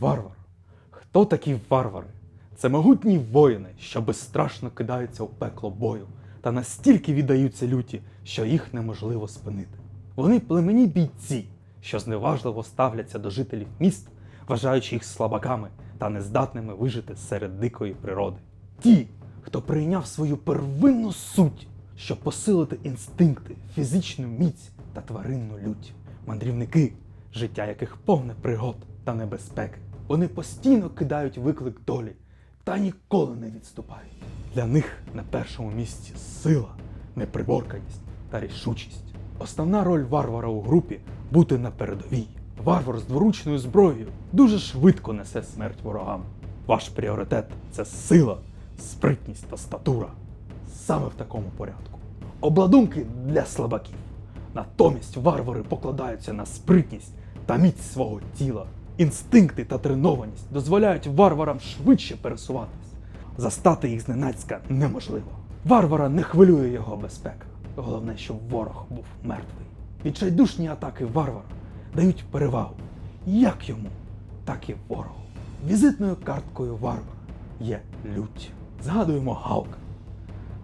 Варвар. Хто такі варвари? Це могутні воїни, що безстрашно кидаються у пекло бою та настільки віддаються люті, що їх неможливо спинити. Вони племені бійці, що зневажливо ставляться до жителів міст, вважаючи їх слабаками та нездатними вижити серед дикої природи. Ті, хто прийняв свою первинну суть, щоб посилити інстинкти, фізичну міць та тваринну лють. Мандрівники, життя яких повне пригод та небезпеки. Вони постійно кидають виклик долі та ніколи не відступають. Для них на першому місці сила, неприборканість та рішучість. Основна роль варвара у групі бути на передовій. Варвар з дворучною зброєю дуже швидко несе смерть ворогам. Ваш пріоритет це сила, спритність та статура. Саме в такому порядку. Обладунки для слабаків. Натомість варвари покладаються на спритність та міць свого тіла. Інстинкти та тренованість дозволяють варварам швидше пересуватись. Застати їх зненацька неможливо. Варвара не хвилює його безпека. Головне, щоб ворог був мертвий. Відчайдушні атаки варвара дають перевагу як йому, так і ворогу. Візитною карткою варвара є лють. Згадуємо Галка.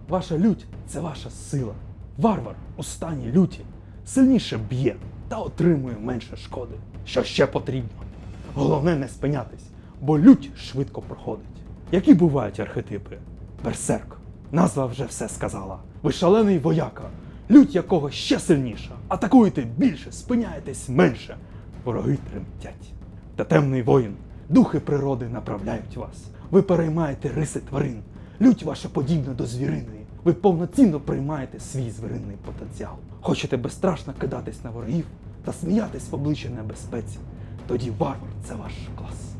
Ваша лють це ваша сила. Варвар у стані люті сильніше б'є та отримує менше шкоди. Що ще потрібно? Головне не спинятись, бо лють швидко проходить. Які бувають архетипи? Берсерк. Назва вже все сказала. Ви шалений вояка, лють якого ще сильніша. Атакуєте більше, спиняєтесь менше. Вороги тремтять. Та темний воїн, духи природи направляють вас. Ви переймаєте риси тварин. Лють ваша подібна до звіриної. Ви повноцінно приймаєте свій звіринний потенціал. Хочете безстрашно кидатись на ворогів та сміятись в обличчя небезпеці. Тоді варвар це ваш клас.